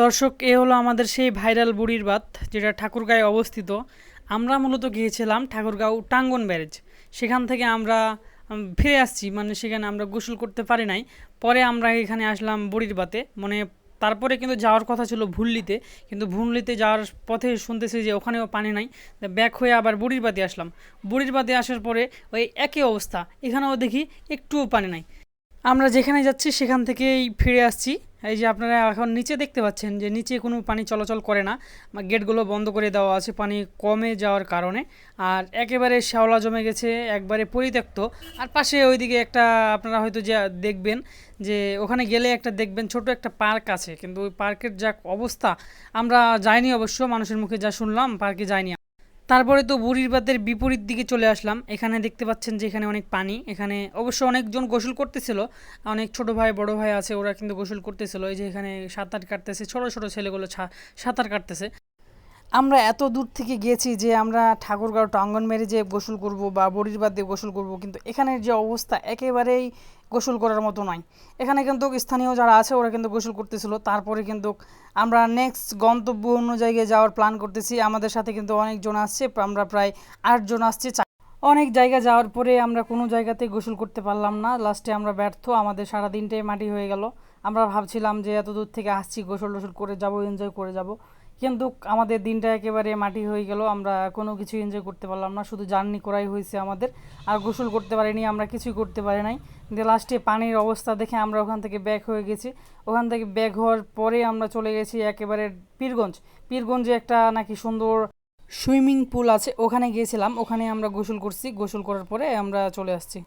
দর্শক, এ হলো আমাদের সেই ভাইরাল বুড়ির বাঁধ যেটা ঠাকুরগাঁয়ে অবস্থিত। আমরা মূলত গিয়েছিলাম ঠাকুরগাঁও টাঙ্গন ব্যারেজ। সেখান থেকে আমরা ফিরে আসছি মানে সেখানে আমরা গোসল করতে পারি নাই। পরে আমরা এখানে আসলাম বুড়ির বাতে মানে তারপরে কিন্তু যাওয়ার কথা ছিল ভুল্লিতে, কিন্তু ভুল্লিতে যাওয়ার পথে শুনতেছি যে ওখানেও পানি নাই। ব্যাক হয়ে আবার বুড়ির বাতে আসলাম। বুড়ির বাতে আসার পরে ওই একই অবস্থা। এখানেও দেখি একটুও পানি নাই। আমরা যেখানে যাচ্ছি সেখান থেকেই ফিরে আসছি। এই যে আপনারা এখন নিচে দেখতে পাচ্ছেন যে নিচে কোনো পানি চলাচল করে না গেটগুলো বন্ধ করে দেওয়া আছে পানি কমে যাওয়ার কারণে। আর একেবারে শ্যাওলা জমে গেছে, একবারে পরিত্যক্ত। আর পাশে ওইদিকে একটা আপনারা হয়তো যে দেখবেন যে ওখানে গেলে একটা দেখবেন ছোট একটা পার্ক আছে। কিন্তু ওই পার্কের যা অবস্থা, আমরা যাইনি অবশ্য, মানুষের মুখে যা শুনলাম, পার্কে যাইনি তারপরে তো বুড়ির বাদের বিপরীত দিকে চলে আসলাম। এখানে দেখতে পাচ্ছেন যে এখানে অনেক পানি। এখানে অবশ্য অনেকজন গোসল করতেছিল। অনেক ছোট ভাই, বড় ভাই আছে, ওরা কিন্তু গোসল করতেছিল। এই যে এখানে সাঁতার কাটতেছে, ছোট ছোট ছেলেগুলো সাঁতার কাটতেছে। আমরা এত দূর থেকে গিয়েছি যে আমরা ঠাকুরগাঁও টাঙ্গন মেরে যে গোসল করব বা বড়ির বাদ দিয়ে গোসল করব, কিন্তু এখানের যে অবস্থা একেবারেই গোসল করার মতো নয়। এখানে কিন্তু স্থানীয় যারা আছে, ওরা কিন্তু গোসল করতেছিল। তারপরে কিন্তু আমরা নেক্সট গন্তব্য অন্য জায়গায় যাওয়ার প্ল্যান করতেছি। আমাদের সাথে কিন্তু অনেকজন আসছে, আমরা প্রায় আটজন আসছে। অনেক জায়গা যাওয়ার পরে আমরা কোনো জায়গাতে গোসল করতে পারলাম না। লাস্টে আমরা ব্যর্থ, আমাদের সারা দিনটাই মাটি হয়ে গেল। আমরা ভাবছিলাম যে এত দূর থেকে আসছি গোসল টোসল করে যাব এনজয় করে যাব। কিন্তু আমাদের দিনটা একেবারে মাটি হয়ে গেল, আমরা কোনো কিছু এনজয় করতে পারলাম না, শুধু জার্নি করাই হয়েছে আমাদের। আর গোসল করতে পারিনি, আমরা কিছুই করতে পারি নাই। কিন্তু লাস্টে পানির অবস্থা দেখে আমরা ওখান থেকে ব্যাক হয়ে গেছি। ওখান থেকে ব্যাক হওয়ার পরে আমরা চলে গেছি একেবারে পীরগঞ্জ। পীরগঞ্জে একটা নাকি সুন্দর সুইমিং পুল আছে, ওখানে গিয়েছিলাম। ওখানে আমরা গোসল করছি। গোসল করার পরে আমরা চলে আসছি।